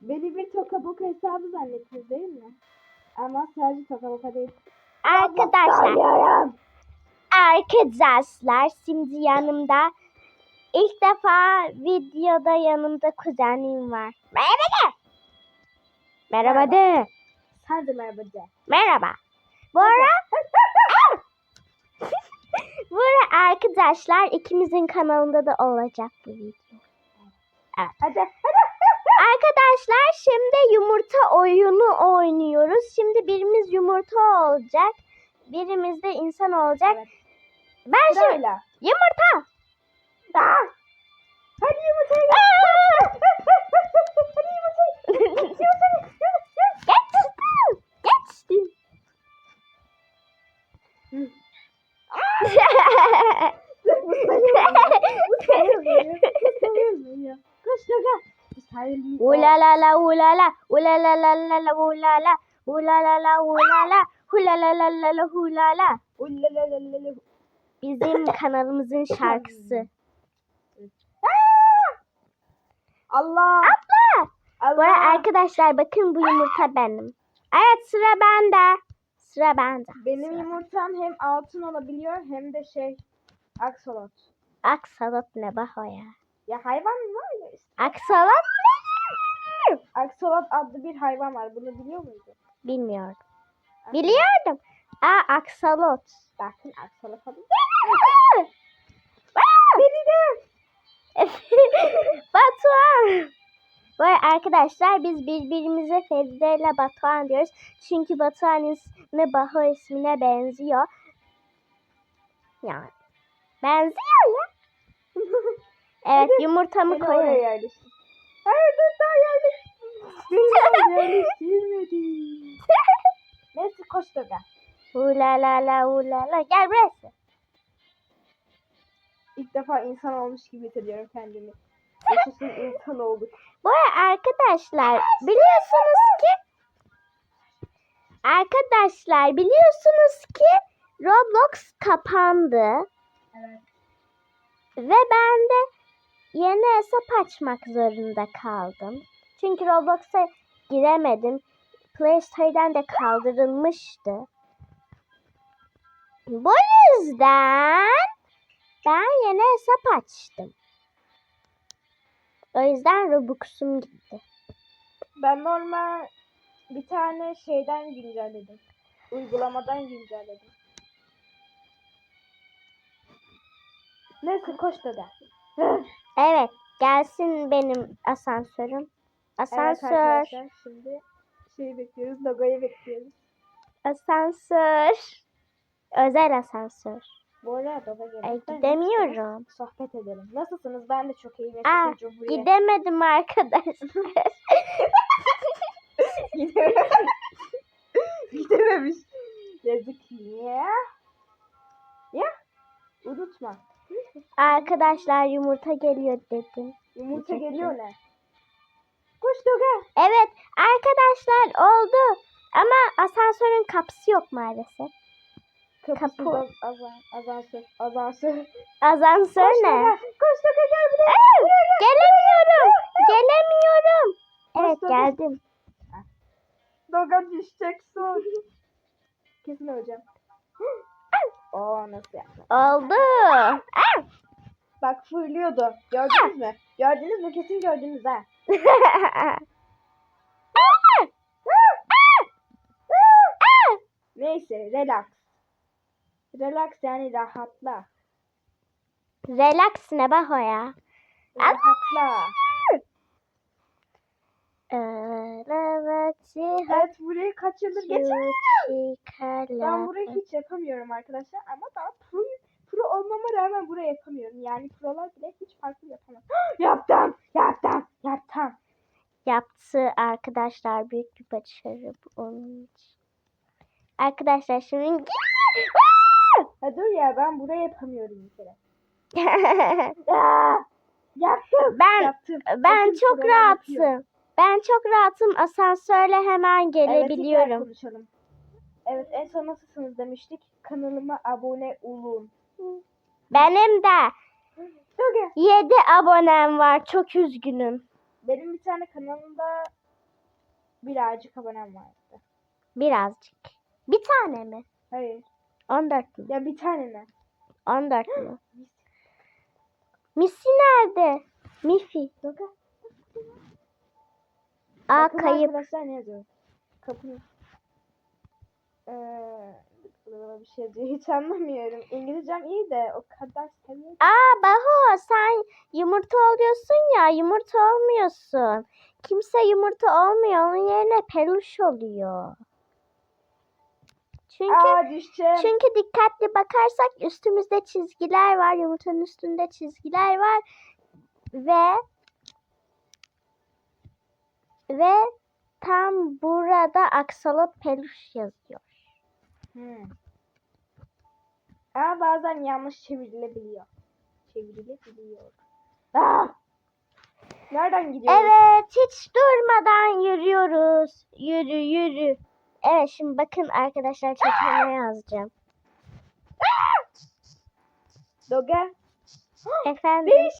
Beni bir toka boka hesabı zannettiniz değil mi? Ama sadece toka boka değil. Arkadaşlar, arkadaşlar şimdi yanımda ilk defa videoda yanımda kuzenim var. Merhaba de. Merhaba de. De merhaba de. Merhaba. Bu ara bu ara arkadaşlar ikimizin kanalında da olacak bu video. Hadi. Hadi. Arkadaşlar şimdi yumurta oyunu oynuyoruz. Şimdi birimiz yumurta olacak. Birimiz de insan olacak. Evet. Ben şimdi Sırayla. yumurta. Aa! Hadi yumurtayı gel. Hadi yumurtayı. Geçtim. Geçtim. Sayılmıyor. Koş sayılmıyor. Ulalala ulala ulalala ulala ulalala ulala hulalala hulala. Bizim kanalımızın şarkısı. Allah. Bu arada Allah. arkadaşlar bakın bu yumurta benim. Evet sıra bende. Sıra bende. Benim yumurtam hem altın olabiliyor hem de şey aksolot. Aksalot ne baho ya. Ya hayvan mı var ya işte. Aksalot ne? Aksolot adlı bir hayvan var. Bunu biliyor muydun? Bilmiyorum. Biliyordum. Aa aksalot. Bakın aksolot adı. Beni de. Batuhan. Bu arkadaşlar biz birbirimize Feride ile Batuhan diyoruz. Çünkü Batuhan ismi Baho ismine benziyor. Yani benziyor ya. Evet yumurtamı koyuyorum. Hayır dur daha yerleştir. Beni oraya yerleştirmedi. Neyse koş da gel. Ulalala ulala. Gel burası. İlk defa insan olmuş gibi hissediyorum kendimi. Yaşasın insan olduk. Bu arada arkadaşlar biliyorsunuz ki arkadaşlar biliyorsunuz ki Roblox kapandı Evet. ve ben de yeni hesap açmak zorunda kaldım. Çünkü Roblox'a giremedim. Play Store'dan da kaldırılmıştı. Bu yüzden ben yeni hesap açtım. O yüzden Robux'um gitti. Ben normal bir tane şeyden güncelledim. Uygulamadan güncelledim. Neyse koş da gel. Evet, gelsin benim asansörüm. Evet Asansör, arkadaşlar şimdi şeyi bekliyoruz. Logoyu bekliyoruz. asansör. Özel asansör. Bu arada da gelin. Ay, gidemiyorum. Sohbet edelim. Nasılsınız? Ben de çok iyiyim. Aa, Cumhuriyet. Gidemedim arkadaşlar. Gidememiş. Gidememiş. Yazık ya. Ya. Unutma. arkadaşlar yumurta geliyor dedim. Yumurta geliyor ne? Koş Doga. Evet, arkadaşlar oldu. Ama asansörün kapısı yok maalesef. Kapısında azan, azansör. Azansör. Asansör Koş ne? Koş Doga gel buraya. Buraya gel. Gelemiyorum. Gelemiyorum. Evet geldim. Doga düşeceksin. Kesin öleceğim. Oo nasıl yaptın? Oldu. Bak fırlıyordu. Gördünüz mü? Gördünüz mü? Kesin gördünüz ha. Neyse relax. Relax yani rahatla. Relax ne baho ya. Rahatla. Evet. Burayı kaç yıldır geçemiyorum. Ben burayı hiç yapamıyorum arkadaşlar ama daha pro olmama rağmen burayı yapamıyorum. Yani prolar bile hiç farklı yapamam. yaptım, yaptım, yaptım. Yaptı arkadaşlar büyük bir başarı bu onun için. Arkadaşlar şimdi Ha dur ya ben burayı yapamıyorum bir kere. Yaptım. ben yaptım. ben Bakın çok yapıyor. rahatım. Ben çok rahatım. Asansörle hemen Evet, gelebiliyorum. konuşalım. Evet en son nasılsınız demiştik. Kanalıma abone olun. Benim de Dur gel. 7 abonem var. Çok üzgünüm. Benim bir tane kanalımda Birazcık abonem vardı. Birazcık. Bir tane mi? Hayır. 14 mü? Ya bir tane mi? 14 mü? Missy nerede? Mifi. Doga. Aa Bakın kayıp. Arkadaşlar ne yazıyor? Kapının. Ee, bir şey yazıyor. Hiç anlamıyorum. İngilizcem iyi de o kadar seviyorum. Aa Baho sen yumurta oluyorsun ya yumurta olmuyorsun. Kimse yumurta olmuyor. Onun yerine peluş oluyor. Çünkü Aa düşeceğim. çünkü dikkatli bakarsak üstümüzde çizgiler var. Yumurtanın üstünde çizgiler var. Ve ve tam burada aksolot peluş yazıyor. Hmm. Ama bazen yanlış çevrilebiliyor. Çevrilebiliyor. Aa! Nereden gidiyoruz? Evet, hiç durmadan yürüyoruz. Yürü, yürü. Evet, şimdi bakın arkadaşlar çekmeye yazacağım. Doga. Efendim. Değiş